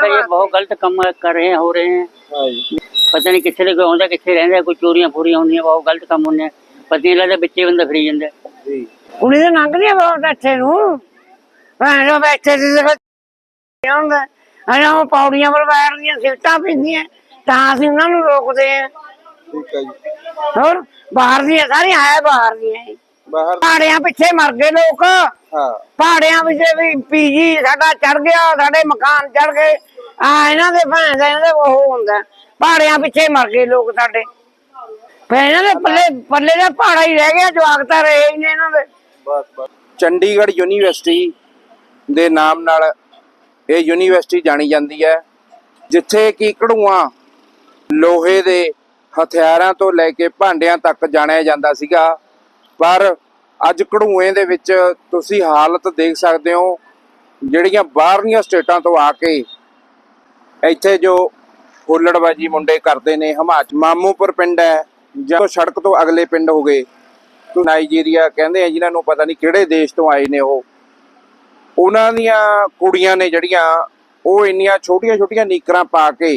ਕਰੀਏ ਬਹੁਤ ਗਲਤ ਕੰਮ ਕਰ ਰਹੇ ਹੋ ਰਹੇ ਹੈ। ਹਾਂਜੀ। ਪਤਾ ਨਹੀਂ ਕਿੱਥੇ ਦੇ ਕੋਈ ਆਉਂਦਾ ਕਿੱਥੇ ਰਹਿੰਦਾ ਕੋਈ ਚੋਰੀਆਂ ਪੂਰੀਆਂ ਹੁੰਦੀਆਂ ਬਹੁਤ ਗਲਤ ਕੰਮ ਹੁੰਦੇ ਆ। ਪਤਾ ਨਹੀਂ ਲੱਗਦਾ ਵਿੱਚੇ ਬੰਦਾ ਫਰੀ ਜਾਂਦਾ। ਜੀ। ਕੁੜੀ ਦੇ ਲੰਘਦੀ ਆ ਬਹੁਤ ਇੱਥੇ ਨੂੰ। ਭੈਣ ਬੈਠੇ ਸੀ ਤੇ ਹੁੰਦਾ। ਅਜਾ ਉਹ ਪੌੜੀਆਂ ਪਰ ਬੈਠ ਦੀਆਂ ਸਿਗਟਾਂ ਪੀਂਦੀਆਂ ਤਾਂ ਅਸੀਂ ਉਹਨਾਂ ਨੂੰ ਰੋਕਦੇ ਆ। ਠੀਕ ਹੈ ਜੀ। ਹੋਰ ਬਾਹਰ ਦੀਆਂ ਸਾਰੀਆਂ ਹੈ ਬਾਹਰ ਦੀਆਂ। ਬਾਹਰ ਪਹਾੜਿਆਂ ਪਿੱਛੇ ਮਰ ਗਏ ਲੋਕ। ਹਾਂ। ਪਹਾੜਿਆਂ ਵਿੱਚ ਵੀ ਪੀਜੀ ਸਾਡਾ ਚੜ ਗਿਆ ਸਾਡੇ ਮਕਾਨ ਚੜ ਗਏ। ਆ ਇਹਨਾਂ ਦੇ ਭੈਣ ਦੇ ਇਹਨਾਂ ਦੇ ਉਹ ਹੁੰਦਾ। ਪਹਾੜਿਆਂ ਪਿੱਛੇ ਮਰ ਗਏ ਲੋਕ ਸਾਡੇ। ਇਹਨਾਂ ਦੇ ਪੱਲੇ ਪੱਲੇ ਦਾ ਪਹਾੜਾ ਹੀ ਰਹਿ ਗਿਆ ਜਵਾਕ ਤਾਂ ਰਹੇ ਹੀ ਨੇ ਇਹਨਾਂ ਦੇ। ਬਸ ਬਸ। ਚੰਡੀਗੜ੍ਹ ਯੂਨੀਵਰਸਿਟੀ ਦੇ ਨਾਮ ਨਾਲ ਇਹ ਯੂਨੀਵਰਸਿਟੀ ਜਾਣੀ ਜਾਂਦੀ ਹੈ ਜਿੱਥੇ ਕਿ ਕੜੂਆਂ ਲੋਹੇ ਦੇ ਹਥਿਆਰਾਂ ਤੋਂ ਲੈ ਕੇ ਭਾਂਡਿਆਂ ਤੱਕ ਜਾਣਿਆ ਜਾਂਦਾ ਸੀਗਾ। ਪਰ ਅੱਜ ਕੜੂਏ ਦੇ ਵਿੱਚ ਤੁਸੀਂ ਹਾਲਤ ਦੇਖ ਸਕਦੇ ਹੋ, ਜਿਹੜੀਆਂ ਬਾਹਰਲੀਆਂ ਸਟੇਟਾਂ ਤੋਂ ਆ ਕੇ ਇੱਥੇ ਜੋ ਹੁੱਲੜਬਾਜੀ ਮੁੰਡੇ ਕਰਦੇ ਨੇ ਹਿਮਾਚਲ ਮਾਮੂਪੁਰ ਪਿੰਡ ਹੈ, ਜਾਂ ਸੜਕ ਤੋਂ ਅਗਲੇ ਪਿੰਡ ਹੋ ਗਏ ਨਾਈਜੀਰੀਆ ਕਹਿੰਦੇ ਆ, ਜਿਨ੍ਹਾਂ ਨੂੰ ਪਤਾ ਨਹੀਂ ਕਿਹੜੇ ਦੇਸ਼ ਤੋਂ ਆਏ ਨੇ ਉਹ। ਉਹਨਾਂ ਦੀਆਂ ਕੁੜੀਆਂ ਨੇ ਜਿਹੜੀਆਂ, ਉਹ ਇੰਨੀਆਂ ਛੋਟੀਆਂ ਛੋਟੀਆਂ ਨੀਕਰਾਂ ਪਾ ਕੇ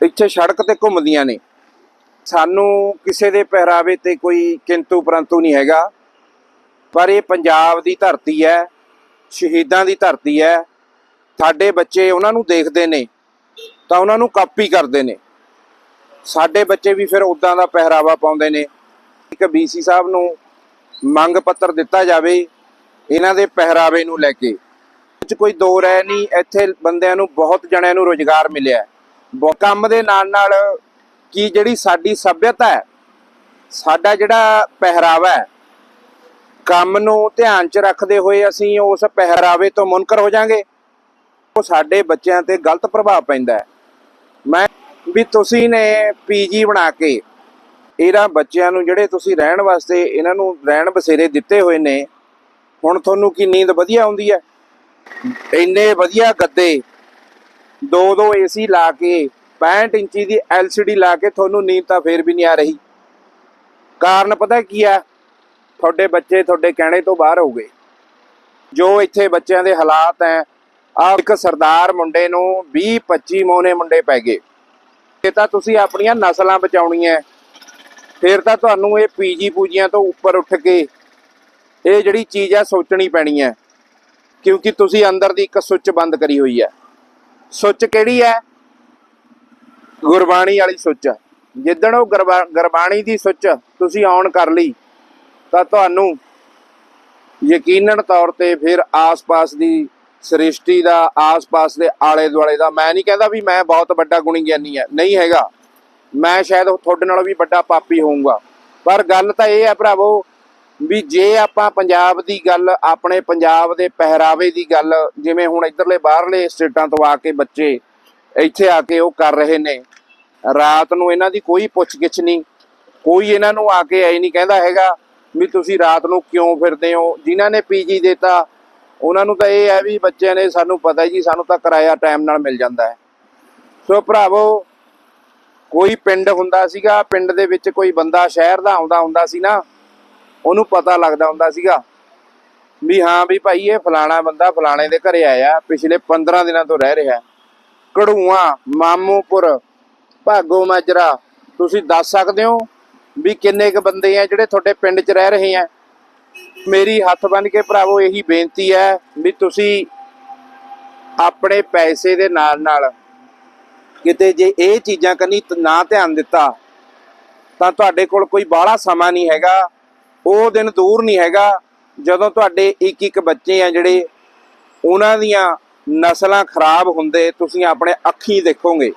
ਇੱਥੇ ਸੜਕ ਤੇ ਘੁੰਮਦੀਆਂ ਨੇ। ਸਾਨੂੰ ਕਿਸੇ ਦੇ ਪਹਿਰਾਵੇ ਤੇ ਕੋਈ ਕਿੰਤੂ ਪਰੰਤੂ ਨਹੀਂ ਹੈਗਾ। ਪਰ ਇਹ ਪੰਜਾਬ ਦੀ ਧਰਤੀ ਹੈ, ਸ਼ਹੀਦਾਂ ਦੀ ਧਰਤੀ ਹੈ। ਸਾਡੇ ਬੱਚੇ ਉਹਨਾਂ ਨੂੰ ਦੇਖਦੇ ਨੇ, ਤਾਂ ਉਹਨਾਂ ਨੂੰ ਕਾਪੀ ਕਰਦੇ ਨੇ। ਸਾਡੇ ਬੱਚੇ ਵੀ ਫਿਰ ਉਦਾਂ ਦਾ ਪਹਿਰਾਵਾ ਪਾਉਂਦੇ ਨੇ। ਇੱਕ ਬੀਸੀ ਸਾਹਿਬ ਨੂੰ ਮੰਗ ਪੱਤਰ ਦਿੱਤਾ ਜਾਵੇ, ਇਹਨਾਂ ਦੇ ਪਹਿਰਾਵੇ ਨੂੰ ਲੈ ਕੇ। ਵਿੱਚ ਕੋਈ ਦੋ ਰਹਿ ਨਹੀਂ, ਇੱਥੇ ਬੰਦਿਆਂ ਨੂੰ, ਬਹੁਤ ਜਣਿਆਂ ਨੂੰ ਰੋਜ਼ਗਾਰ ਮਿਲਿਆ। ਹੈ। ਬਹੁਤ ਕੰਮ ਦੇ ਨਾਲ ਨਾਲ ਕਿ ਜਿਹੜੀ ਸਾਡੀ ਸਭਿਅਤਾ ਹੈ, ਸਾਡਾ ਜਿਹੜਾ ਪਹਿਰਾਵਾ ਹੈ, ਕੰਮ ਨੂੰ ਧਿਆਨ 'ਚ ਰੱਖਦੇ ਹੋਏ ਅਸੀਂ ਉਸ ਪਹਿਰਾਵੇ ਤੋਂ ਮੁਨਕਰ ਹੋ ਜਾਾਂਗੇ। ਉਹ ਸਾਡੇ ਬੱਚਿਆਂ ਤੇ ਗਲਤ ਪ੍ਰਭਾਵ ਪੈਂਦਾ ਹੈ। ਮੈਂ ਵੀ ਤੁਸੀਂ ਨੇ ਪੀਜੀ ਬਣਾ ਕੇ ਇਹਨਾਂ ਬੱਚਿਆਂ ਨੂੰ ਜਿਹੜੇ ਤੁਸੀਂ ਰਹਿਣ ਵਾਸਤੇ ਇਹਨਾਂ ਨੂੰ ਰਹਿਣ ਬਸੇਰੇ ਦਿੱਤੇ ਹੋਏ ਨੇ, ਹੁਣ ਤੁਹਾਨੂੰ ਕੀ ਨੀਂਦ ਵਧੀਆ ਆਉਂਦੀ ਹੈ? ਇੰਨੇ ਵਧੀਆ ਗੱਦੇ ਦੋ ਦੋ ਏਸੀ ਲਾ ਕੇ 65 ਇੰਚੀ ਦੀ LCD ਲਾ ਕੇ ਤੁਹਾਨੂੰ ਨੀਂਦ ਤਾਂ ਫੇਰ ਵੀ ਨਹੀਂ ਆ ਰਹੀ। ਕਾਰਨ ਪਤਾ ਕੀ ਆ? ਤੁਹਾਡੇ ਬੱਚੇ ਤੁਹਾਡੇ ਕਹਿਣੇ ਤੋਂ ਬਾਹਰ ਹੋ ਗਏ। ਜੋ ਇੱਥੇ ਬੱਚਿਆਂ ਦੇ ਹਾਲਾਤ ਹੈ ਆ ਇੱਕ ਸਰਦਾਰ ਮੁੰਡੇ ਨੂੰ 20 25 ਮੋਨੇ ਮੁੰਡੇ ਪੈ ਗਏ। ਇਹ ਤਾਂ ਤੁਸੀਂ ਆਪਣੀਆਂ ਨਸਲਾਂ ਬਚਾਉਣੀਆਂ ਫਿਰ ਤਾਂ ਤੁਹਾਨੂੰ ਇਹ ਪੀਜੀ ਪੂਜੀਆਂ ਤੋਂ ਉੱਪਰ ਉੱਠ ਕੇ ਇਹ ਜਿਹੜੀ ਚੀਜ਼ ਹੈ ਸੋਚਣੀ ਪੈਣੀ ਹੈ ਕਿਉਂਕਿ ਤੁਸੀਂ ਅੰਦਰ ਦੀ ਇੱਕ ਸੁੱਚ ਬੰਦ ਕਰੀ ਹੋਈ ਹੈ ਸੁੱਚ ਕਿਹੜੀ ਹੈ ਗੁਰਬਾਣੀ ਵਾਲੀ ਸੁੱਚ। ਜਿੱਦਣ ਉਹ ਗੁਰਬਾ- ਗੁਰਬਾਣੀ ਦੀ ਸੁੱਚ ਤੁਸੀਂ ਔਨ ਕਰ ਲਈ, ਤਾਂ ਤੁਹਾਨੂੰ ਯਕੀਨਨ ਤੌਰ ਤੇ ਫਿਰ ਆਸ-ਪਾਸ ਦੀ ਸ੍ਰਿਸ਼ਟੀ ਦਾ, ਆਸ-ਪਾਸ ਦੇ ਆਲੇ ਦੁਆਲੇ ਦਾ, ਮੈਂ ਨਹੀਂ ਕਹਿੰਦਾ ਵੀ ਮੈਂ ਬਹੁਤ ਵੱਡਾ ਗੁਣੀ ਗਿਆਨੀ ਹੈ ਨਹੀਂ ਹੈਗਾ। ਮੈਂ ਸ਼ਾਇਦ ਤੁਹਾਡੇ ਨਾਲੋਂ ਵੀ ਵੱਡਾ ਪਾਪੀ ਹੋਊਂਗਾ। ਪਰ ਗੱਲ ਤਾਂ ਇਹ ਹੈ ਭਰਾਵੋ ਵੀ ਜੇ ਆਪਾਂ ਪੰਜਾਬ ਦੀ ਗੱਲ, ਆਪਣੇ ਪੰਜਾਬ ਦੇ ਪਹਿਰਾਵੇ ਦੀ ਗੱਲ, ਜਿਵੇਂ ਹੁਣ ਇਧਰਲੇ ਬਾਹਰਲੇ ਸਟੇਟਾਂ ਤੋਂ ਆ ਕੇ ਬੱਚੇ ਇੱਥੇ ਆ ਕੇ ਉਹ ਕਰ ਰਹੇ ਨੇ। ਰਾਤ ਨੂੰ ਇਹਨਾਂ ਦੀ ਕੋਈ ਪੁੱਛਗਿੱਛ ਨਹੀਂ। ਕੋਈ ਇਹਨਾਂ ਨੂੰ ਆ ਕੇ ਐ ਨਹੀਂ ਕਹਿੰਦਾ ਹੈਗਾ ਵੀ ਤੁਸੀਂ ਰਾਤ ਨੂੰ ਕਿਉਂ ਫਿਰਦੇ ਹੋ? ਜਿਨ੍ਹਾਂ ਨੇ ਪੀਜੀ ਦਿੱਤਾ, ਉਹਨਾਂ ਨੂੰ ਤਾਂ ਇਹ ਹੈ ਵੀ ਬੱਚਿਆਂ ਨੇ ਸਾਨੂੰ ਪਤਾ ਜੀ, ਸਾਨੂੰ ਤਾਂ ਕਿਰਾਇਆ ਟਾਈਮ ਨਾਲ ਮਿਲ ਜਾਂਦਾ ਹੈ। ਸੋ ਭਰਾਵੋ, ਕੋਈ ਪਿੰਡ ਹੁੰਦਾ ਸੀਗਾ, ਪਿੰਡ ਦੇ ਵਿੱਚ ਕੋਈ ਬੰਦਾ ਸ਼ਹਿਰ ਦਾ ਆਉਂਦਾ ਹੁੰਦਾ ਸੀ ਨਾ, ਉਹਨੂੰ ਪਤਾ ਲੱਗਦਾ ਹੁੰਦਾ ਸੀਗਾ ਵੀ ਹਾਂ ਵੀ ਭਾਈ ਇਹ ਫਲਾਣਾ ਬੰਦਾ ਫਲਾਣੇ ਦੇ ਘਰੇ ਆਇਆ, ਪਿਛਲੇ 15 ਦਿਨਾਂ ਤੋਂ ਰਹਿ ਰਿਹਾ। ਕੜੂਆ ਮਾਮੂਪੁਰ, ਭਾਗੋ ਮਾਜਰਾ। ਤੁਸੀਂ ਦੱਸ ਸਕਦੇ ਹੋ ਵੀ ਕਿੰਨੇ ਕ ਬੰਦੇ ਆ ਜਿਹੜੇ ਤੁਹਾਡੇ ਪਿੰਡ 'ਚ ਰਹਿ ਰਹੇ ਆ? ਮੇਰੀ ਹੱਥ ਬੰਨ ਕੇ ਭਰਾਵੋ, ਇਹੀ ਬੇਨਤੀ ਹੈ ਵੀ ਤੁਸੀਂ ਆਪਣੇ ਪੈਸੇ ਦੇ ਨਾਲ ਨਾਲ ਕਿਤੇ ਜੇ ਇਹ ਚੀਜ਼ਾਂ ਕੰਨੀ ਨਾ ਧਿਆਨ ਦਿੱਤਾ, ਤਾਂ ਤੁਹਾਡੇ ਕੋਲ ਕੋਈ ਬਾਹਲਾ ਸਮਾਂ ਨਹੀਂ ਹੈਗਾ, ਉਹ ਦਿਨ ਦੂਰ ਨਹੀਂ ਹੈਗਾ, ਜਦੋਂ ਤੁਹਾਡੇ ਇੱਕ ਇੱਕ ਬੱਚੇ ਆ ਜਿਹੜੇ, ਉਹਨਾਂ ਦੀਆਂ ਨਸਲਾਂ ਖਰਾਬ ਹੁੰਦੇ, ਤੁਸੀਂ ਆਪਣੇ ਅੱਖੀਂ ਦੇਖੋਗੇ।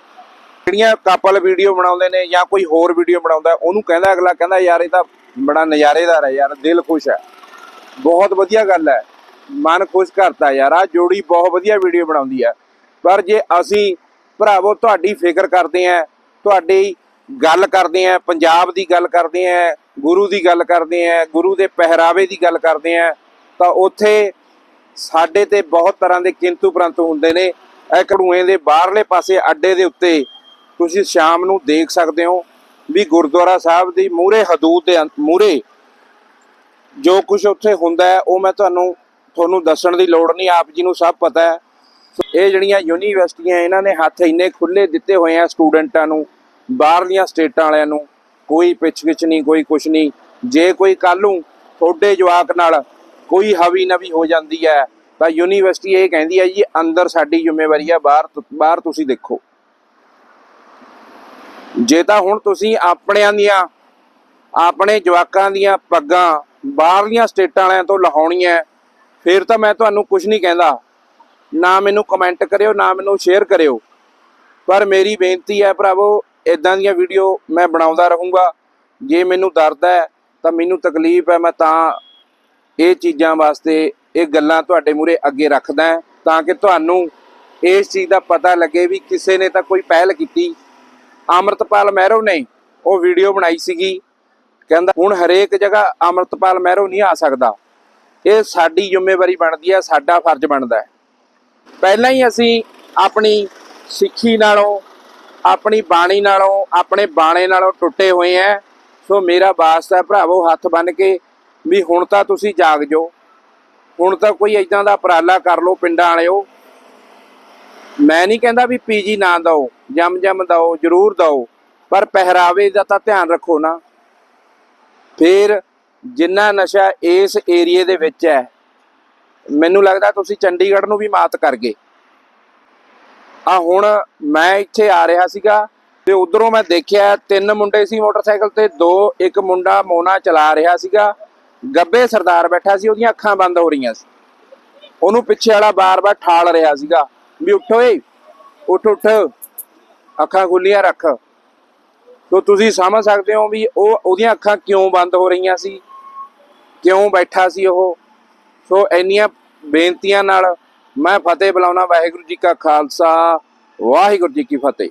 ਜਿਹੜੀਆਂ ਕਪਲ ਵੀਡੀਓ ਬਣਾਉਂਦੇ ਨੇ ਜਾਂ ਕੋਈ ਹੋਰ ਵੀਡੀਓ ਬਣਾਉਂਦਾ, ਉਹਨੂੰ ਕਹਿੰਦਾ ਅਗਲਾ, ਕਹਿੰਦਾ ਯਾਰ ਇਹ ਤਾਂ ਬੜਾ ਨਜ਼ਾਰੇਦਾਰ ਹੈ ਯਾਰ, ਦਿਲ ਖੁਸ਼ ਹੈ। ਬਹੁਤ ਵਧੀਆ ਗੱਲ ਹੈ। ਮਨ ਖੁਸ਼ ਕਰਤਾ ਯਾਰ ਆ ਜੋੜੀ ਬਹੁਤ ਵਧੀਆ ਵੀਡੀਓ ਬਣਾਉਂਦੀ ਹੈ। ਪਰ ਜੇ ਅਸੀਂ ਭਰਾਵੋ, ਤੁਹਾਡੀ ਫਿਕਰ ਕਰਦੇ ਆਂ ਤੁਹਾਡੀ ਗੱਲ ਕਰਦੇ ਆਂ ਪੰਜਾਬ ਦੀ ਗੱਲ ਕਰਦੇ ਆਂ ਗੁਰੂ ਦੀ ਗੱਲ ਕਰਦੇ ਆਂ ਗੁਰੂ ਦੇ ਪਹਿਰਾਵੇ ਦੀ ਗੱਲ ਕਰਦੇ ਆਂ ਤਾਂ ਉੱਥੇ ਸਾਡੇ ਤੇ ਬਹੁਤ ਤਰ੍ਹਾਂ ਦੇ ਕਿੰਤੂ ਪਰੰਤੂ ਹੁੰਦੇ ਨੇ। ਇਹ ਕੜੂਏ ਦੇ ਬਾਹਰਲੇ ਪਾਸੇ ਅੱਡੇ ਦੇ ਉੱਤੇ ਤੁਸੀਂ ਸ਼ਾਮ ਨੂੰ ਦੇਖ ਸਕਦੇ ਹੋ ਵੀ ਗੁਰਦੁਆਰਾ ਸਾਹਿਬ ਦੀ ਮੂਰੇ ਹਦੂਦ ਦੇ ਮੂਰੇ ਜੋ ਕੁਝ ਉੱਥੇ ਹੁੰਦਾ ਹੈ, ਉਹ ਮੈਂ ਤੁਹਾਨੂੰ ਤੁਹਾਨੂੰ ਦੱਸਣ ਦੀ ਲੋੜ ਨਹੀਂ, ਆਪ ਜੀ ਨੂੰ ਸਭ ਪਤਾ ਹੈ। ਇਹ ਜਿਹੜੀਆਂ ਯੂਨੀਵਰਸਿਟੀਆਂ ਇਹਨਾਂ ਨੇ ਹੱਥ ਇੰਨੇ ਖੁੱਲੇ ਦਿੱਤੇ ਹੋਏ ਆ ਸਟੂਡੈਂਟਾਂ ਨੂੰ, ਬਾਹਰਲੀਆਂ ਸਟੇਟਾਂ ਵਾਲਿਆਂ ਨੂੰ, ਕੋਈ ਪਿੱਛ-ਗਿੱਛ ਨਹੀਂ, ਕੋਈ ਕੁਛ ਨਹੀਂ। ਜੇ ਕੋਈ ਕੱਲ ਨੂੰ ਤੁਹਾਡੇ ਜਵਾਕ ਨਾਲ ਕੋਈ ਹਵੀ ਨਵੀ ਹੋ ਜਾਂਦੀ ਹੈ, ਤਾਂ ਯੂਨੀਵਰਸਿਟੀ ਇਹ ਕਹਿੰਦੀ ਹੈ ਜੀ, ਅੰਦਰ ਸਾਡੀ ਜ਼ਿੰਮੇਵਾਰੀ ਹੈ, ਬਾਹਰ ਤੁ- ਬਾਹਰ ਤੁਸੀਂ ਦੇਖੋ। ਜੇ ਤਾਂ ਹੁਣ ਤੁਸੀਂ ਆਪਣਿਆਂ ਦੀਆਂ, ਆਪਣੇ ਜਵਾਕਾਂ ਦੀਆਂ ਪੱਗਾਂ ਬਾਹਰਲੀਆਂ ਸਟੇਟਾਂ ਵਾਲਿਆਂ ਤੋਂ ਲਹਾਉਣੀਆਂ ਫਿਰ ਤਾਂ ਮੈਂ ਤੁਹਾਨੂੰ ਕੁਝ ਨਹੀਂ ਕਹਿੰਦਾ। ਨਾ ਮੈਨੂੰ ਕਮੈਂਟ ਕਰਿਓ, ਨਾ ਮੈਨੂੰ ਸ਼ੇਅਰ ਕਰਿਓ। ਪਰ ਮੇਰੀ ਬੇਨਤੀ ਹੈ ਭਰਾਵੋ ਇਦਾਂ ਦੀਆਂ ਵੀਡੀਓ ਮੈਂ ਬਣਾਉਂਦਾ ਰਹੂੰਗਾ। ਜੇ ਮੈਨੂੰ ਦਰਦ ਹੈ, ਤਾਂ ਮੈਨੂੰ ਤਕਲੀਫ ਹੈ, ਮੈਂ ਤਾਂ ਇਹ ਚੀਜ਼ਾਂ ਵਾਸਤੇ ਇਹ ਗੱਲਾਂ ਤੁਹਾਡੇ ਮੂਰੇ ਅੱਗੇ ਰੱਖਦਾ ਤਾਂ ਕਿ ਤੁਹਾਨੂੰ ਇਸ ਚੀਜ਼ ਦਾ ਪਤਾ ਲੱਗੇ ਵੀ ਕਿਸੇ ਨੇ ਤਾਂ ਕੋਈ ਪਹਿਲ ਕੀਤੀ। ਅਮਰਤਪਾਲ ਮਹਿਰੋ ਨੇ ਉਹ ਵੀਡੀਓ ਬਣਾਈ ਸੀਗੀ। ਕਹਿੰਦਾ, ਹੁਣ ਹਰੇਕ ਜਗ੍ਹਾ ਅਮਰਤਪਾਲ ਮਹਿਰੋ ਨਹੀਂ ਆ ਸਕਦਾ। ਇਹ ਸਾਡੀ ਜ਼ਿੰਮੇਵਾਰੀ ਬਣਦੀ ਹੈ, ਸਾਡਾ ਫਰਜ਼ ਬਣਦਾ ਹੈ। ਪਹਿਲਾਂ ਹੀ ਅਸੀਂ ਆਪਣੀ ਸਿੱਖੀ ਨਾਲੋਂ, ਆਪਣੀ ਬਾਣੀ ਨਾਲੋਂ, ਆਪਣੇ ਬਾਣੇ ਨਾਲੋਂ ਟੁੱਟੇ ਹੋਏ ਐ ਸੋ ਮੇਰਾ ਵਾਸਤਾ ਭਰਾਵੋ, ਹੱਥ ਬੰਨ ਕੇ ਵੀ ਹੁਣ ਤਾਂ ਤੁਸੀਂ ਜਾਗ ਜਾਓ। ਹੁਣ ਤਾਂ ਕੋਈ ਇਦਾਂ ਦਾ ਉਪਰਾਲਾ ਕਰ ਲਓ ਪਿੰਡਾਂ ਵਾਲਿਓ। ਮੈਂ ਨਹੀਂ ਕਹਿੰਦਾ ਵੀ ਪੀਜੀ ਨਾ ਦਿਓ ਜਮ ਜਮ ਦਿਓ, ਜ਼ਰੂਰ ਦਿਓ, ਪਰ ਪਹਿਰਾਵੇ ਦਾ ਤਾਂ ਧਿਆਨ ਰੱਖੋ ਨਾ। ਫਿਰ ਜਿੰਨਾ ਨਸ਼ਾ ਇਸ ਏਰੀਏ ਦੇ ਵਿੱਚ ਹੈ, ਮੈਨੂੰ ਲੱਗਦਾ ਤੁਸੀਂ ਚੰਡੀਗੜ੍ਹ ਨੂੰ ਵੀ ਮਾਤ ਕਰ ਗਏ। ਆ ਹੁਣ ਮੈਂ ਇੱਥੇ ਆ ਰਿਹਾ ਸੀਗਾ ਤੇ ਉਧਰੋਂ ਮੈਂ ਦੇਖਿਆ ਤਿੰਨ ਮੁੰਡੇ ਸੀ ਮੋਟਰਸਾਈਕਲ ਤੇ, ਦੋ, ਇੱਕ ਮੁੰਡਾ ਮੋਨਾ ਚਲਾ ਰਿਹਾ ਸੀਗਾ। ਗੱਬੇ ਸਰਦਾਰ ਬੈਠਾ ਸੀ, ਉਹਦੀਆਂ ਅੱਖਾਂ ਬੰਦ ਹੋ ਰਹੀਆਂ ਸੀ। ਉਹਨੂੰ ਪਿੱਛੇ ਵਾਲਾ ਬਾਰ-ਬਾਰ ਠਾਲ ਰਿਹਾ ਸੀਗਾ। ਵੀ ਉੱਠ ਓਏ ਉੱਠ ਉੱਠ, ਅੱਖਾਂ ਖੁੱਲੀਆਂ ਰੱਖ। ਤੋ ਤੁਸੀਂ ਸਮਝ ਸਕਦੇ ਹੋ ਵੀ ਉਹ, ਉਹਦੀਆਂ ਅੱਖਾਂ ਕਿਉਂ ਬੰਦ ਹੋ ਰਹੀਆਂ ਸੀ? ਕਿਉਂ ਬੈਠਾ ਸੀ ਉਹ? ਸੋ ਇੰਨੀਆਂ ਬੇਨਤੀਆਂ ਨਾਲ ਮੈਂ ਫਤਿਹ ਬੁਲਾਉਣਾ, ਵਾਹਿਗੁਰੂ ਜੀ ਕਾ ਖਾਲਸਾ, ਵਾਹਿਗੁਰੂ ਜੀ ਕੀ ਫਤਿਹ।